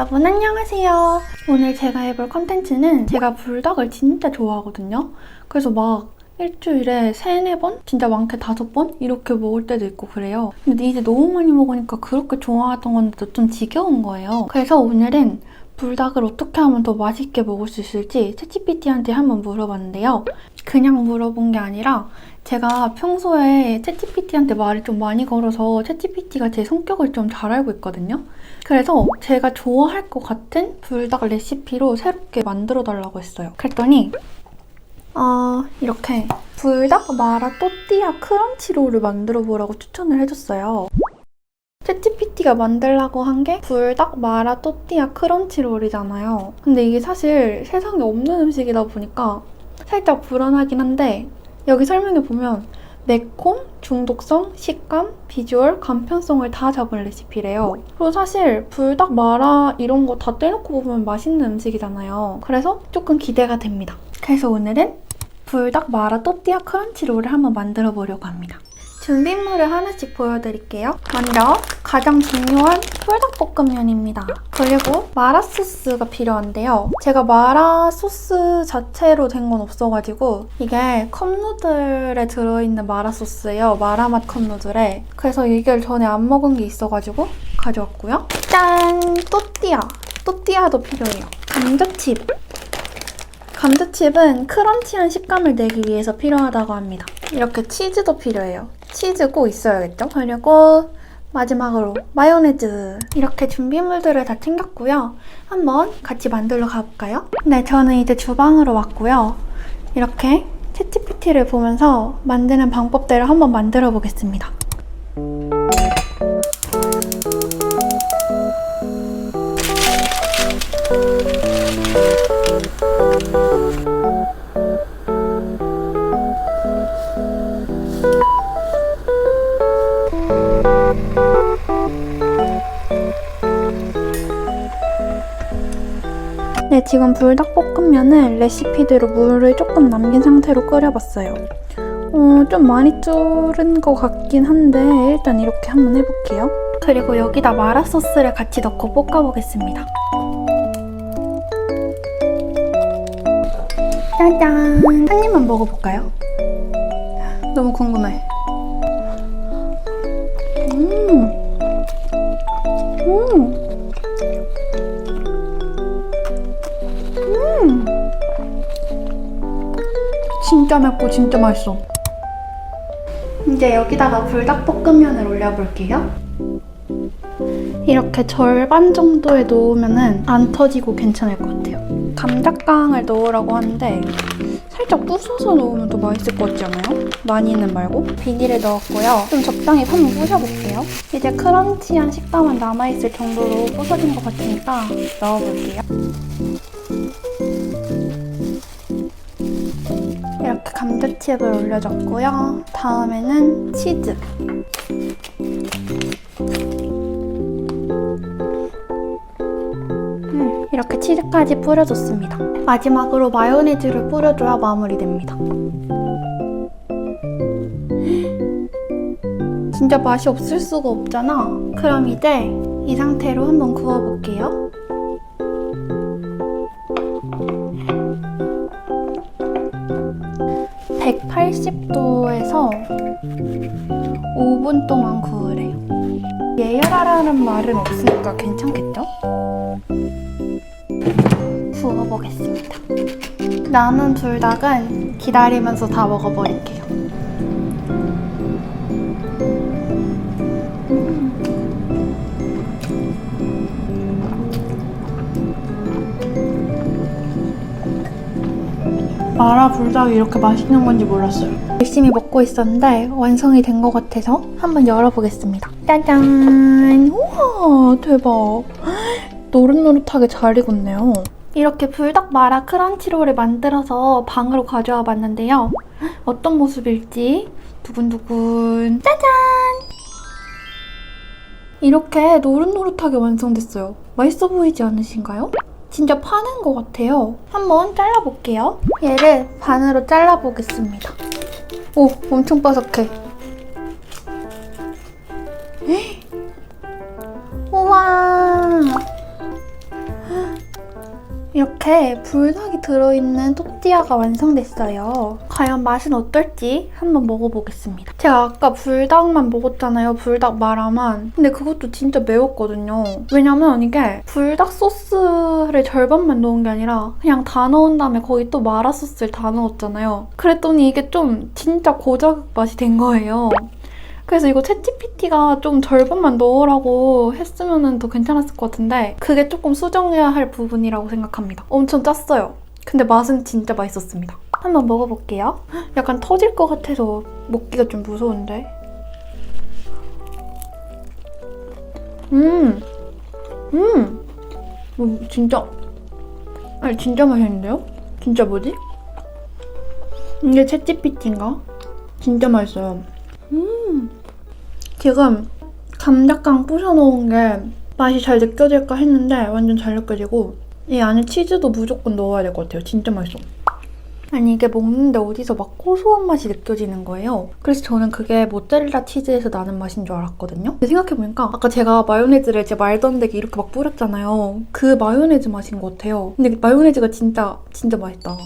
여러분 안녕하세요. 오늘 제가 해볼 컨텐츠는 제가 불닭을 진짜 좋아하거든요. 그래서 막 일주일에 세네 번? 진짜 많게 다섯 번? 이렇게 먹을 때도 있고 그래요. 근데 이제 너무 많이 먹으니까 그렇게 좋아하던 건데도 좀 지겨운 거예요. 그래서 오늘은 불닭을 어떻게 하면 더 맛있게 먹을 수 있을지 채찌피티한테 한번 물어봤는데요. 그냥 물어본 게 아니라 제가 평소에 채찌피티한테 말을 좀 많이 걸어서 채찌피티가 제 성격을 좀 잘 알고 있거든요. 그래서 제가 좋아할 것 같은 불닭 레시피로 새롭게 만들어 달라고 했어요. 그랬더니 어, 이렇게 불닭 마라 또띠아 크런치롤을 만들어 보라고 추천을 해줬어요. 채찌피티가 만들라고 한 게 불닭 마라 또띠아 크런치롤이잖아요. 근데 이게 사실 세상에 없는 음식이다 보니까 살짝 불안하긴 한데 여기 설명에 보면 매콤, 중독성, 식감, 비주얼, 간편성을 다 잡은 레시피래요. 그리고 사실 불닭 마라 이런 거 다 떼놓고 보면 맛있는 음식이잖아요. 그래서 조금 기대가 됩니다. 그래서 오늘은 불닭 마라 또띠아 크런치롤을 한번 만들어 보려고 합니다. 준비물을 하나씩 보여드릴게요. 먼저 가장 중요한 불닭볶음면입니다. 그리고 마라 소스가 필요한데요. 제가 마라 소스 자체로 된 건 없어가지고 이게 컵누들에 들어있는 마라 소스예요. 마라맛 컵누들에. 그래서 이걸 전에 안 먹은 게 있어가지고 가져왔고요. 짠! 또띠아. 또띠아도 필요해요. 감자칩. 감자칩은 크런치한 식감을 내기 위해서 필요하다고 합니다. 이렇게 치즈도 필요해요. 치즈 꼭 있어야겠죠? 그리고 마지막으로 마요네즈 이렇게 준비물들을 다 챙겼고요. 한번 같이 만들러 가볼까요? 네, 저는 이제 주방으로 왔고요. 이렇게 채찌피티를 보면서 만드는 방법대로 한번 만들어 보겠습니다. 지금 불닭볶음면을 레시피대로 물을 조금 남긴 상태로 끓여봤어요. 어, 좀 많이 줄은 것 같긴 한데 일단 이렇게 한번 해볼게요. 그리고 여기다 마라 소스를 같이 넣고 볶아보겠습니다. 짜잔! 한 입만 먹어볼까요? 너무 궁금해. 음! 음! 음! 진짜 맵고 진짜 맛있어. 이제 여기다가 불닭볶음면을 올려볼게요. 이렇게 절반 정도에 넣으면은 안 터지고 괜찮을 것 같아요. 감자깡을 넣으라고 하는데 살짝 부숴서 넣으면 더 맛있을 것 같지 않아요? 많이는 말고. 비닐에 넣었고요. 좀 적당히 한번 부셔볼게요. 이제 크런치한 식감은 남아있을 정도로 부서진 것 같으니까 넣어볼게요. 감자칩을 올려줬고요. 다음에는 치즈. 음, 이렇게 치즈까지 뿌려줬습니다. 마지막으로 마요네즈를 뿌려줘야 마무리됩니다. 진짜 맛이 없을 수가 없잖아. 그럼 이제 이 상태로 한번 구워볼게요. (180도에서) 5분 동안 구우래요. 예열하라는 말은 없으니까 괜찮겠죠? 구워보겠습니다. 남은 불닭은 기다리면서 다 먹어버릴게요. 마라 불닭이 이렇게 맛있는 건지 몰랐어요. 열심히 먹고 있었는데 완성이 된 것 같아서 한번 열어보겠습니다. 짜잔! 우와, 대박. 노릇노릇하게 잘 익었네요. 이렇게 불닭 마라 크런치롤을 만들어서 방으로 가져와 봤는데요. 어떤 모습일지 두근두근 짜잔! 이렇게 노릇노릇하게 완성됐어요. 맛있어 보이지 않으신가요? 진짜 파는 것 같아요. 한번 잘라볼게요. 얘를 반으로 잘라보겠습니다. 오, 엄청 바삭해. 헉! 우와! 이렇게 불닭 이 들어있는 또띠아가 완성됐어요. 과연 맛은 어떨지 한번 먹어보겠습니다. 제가 아까 불닭만 먹었잖아요. 불닭 마라만. 근데 그것도 진짜 매웠거든요. 왜냐면 이게 불닭 소스를 절반만 넣은 게 아니라 그냥 다 넣은 다음에 거기 또 마라 소스를 다 넣었잖아요. 그랬더니 이게 좀 진짜 고자극 맛이 된 거예요. 그래서 이거 챗GPT가 좀 절반만 넣으라고 했으면 더 괜찮았을 것 같은데 그게 조금 수정해야 할 부분이라고 생각합니다. 엄청 짰어요. 근데 맛은 진짜 맛있었습니다. 한번 먹어볼게요. 약간 터질 것 같아서 먹기가 좀 무서운데. 음, 음, 음, 진짜, 아니 진짜 맛있는데요? 진짜 뭐지? 이게 챗GPT인가? 진짜 맛있어요. 지금 감자깡 부셔놓은 게 맛이 잘 느껴질까 했는데 완전 잘 느껴지고 이 안에 치즈도 무조건 넣어야 될 것 같아요. 진짜 맛있어. 아니 이게 먹는데 어디서 막 고소한 맛이 느껴지는 거예요. 그래서 저는 그게 모짜렐라 치즈에서 나는 맛인 줄 알았거든요. 근데 생각해보니까 아까 제가 마요네즈를 안 되게 이렇게 막 뿌렸잖아요. 그 마요네즈 맛인 것 같아요. 근데 마요네즈가 진짜 진짜 맛있다.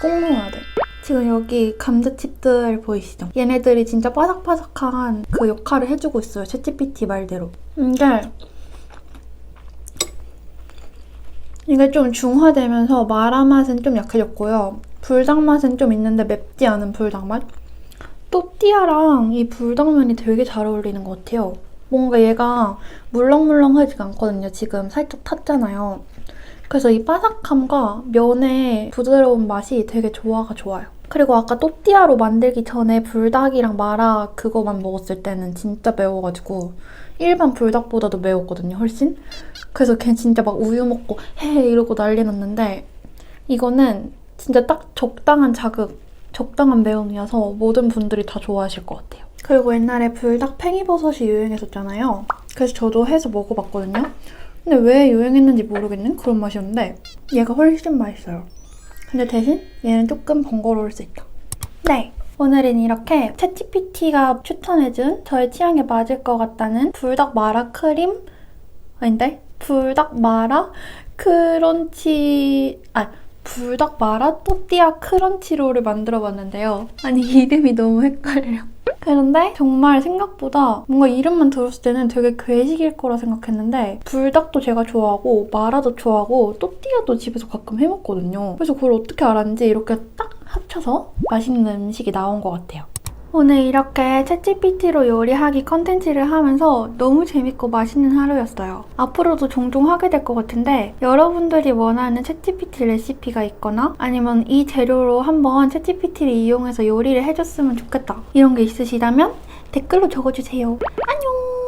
꼭 먹어야 돼. 지금 여기 감자칩들 보이시죠? 얘네들이 진짜 바삭바삭한 그 역할을 해주고 있어요. 챗GPT 말대로. 이게 이게 좀 중화되면서 마라 맛은 좀 약해졌고요. 불닭 맛은 좀 있는데 맵지 않은 불닭 맛? 또띠아랑 이 불닭면이 되게 잘 어울리는 것 같아요. 뭔가 얘가 물렁물렁하지가 않거든요. 지금 살짝 탔잖아요. 그래서 이 바삭함과 면의 부드러운 맛이 되게 조화가 좋아요. 그리고 아까 또띠아로 만들기 전에 불닭이랑 마라 그거만 먹었을 때는 진짜 매워가지고 일반 불닭보다도 매웠거든요, 훨씬. 그래서 걔 진짜 막 우유 먹고 헤 이러고 난리 났는데 이거는 진짜 딱 적당한 자극, 적당한 매움이어서 모든 분들이 다 좋아하실 것 같아요. 그리고 옛날에 불닭 팽이버섯이 유행했었잖아요. 그래서 저도 해서 먹어봤거든요. 근데 왜 유행했는지 모르겠는 그런 맛이었는데 얘가 훨씬 맛있어요. 근데 대신 얘는 조금 번거로울 수 있다. 네. 오늘은 이렇게 챗GPT가 추천해준 저의 취향에 맞을 것 같다는 불닭 마라 크림 아닌데 불닭 마라 크런치 아 불닭 마라 또띠아 크런치롤을 만들어 봤는데요. 아니 이름이 너무 헷갈려. 그런데 정말 생각보다 뭔가 이름만 들었을 때는 되게 괴식일 거라 생각했는데 불닭도 제가 좋아하고 마라도 좋아하고 또띠아도 집에서 가끔 해먹거든요. 그래서 그걸 어떻게 알았는지 이렇게 딱 합쳐서 맛있는 음식이 나온 것 같아요. 오늘 이렇게 챗GPT로 요리하기 컨텐츠를 하면서 너무 재밌고 맛있는 하루였어요. 앞으로도 종종 하게 될 것 같은데 여러분들이 원하는 챗GPT 레시피가 있거나 아니면 이 재료로 한번 챗GPT를 이용해서 요리를 해줬으면 좋겠다 이런 게 있으시다면 댓글로 적어주세요. 안녕!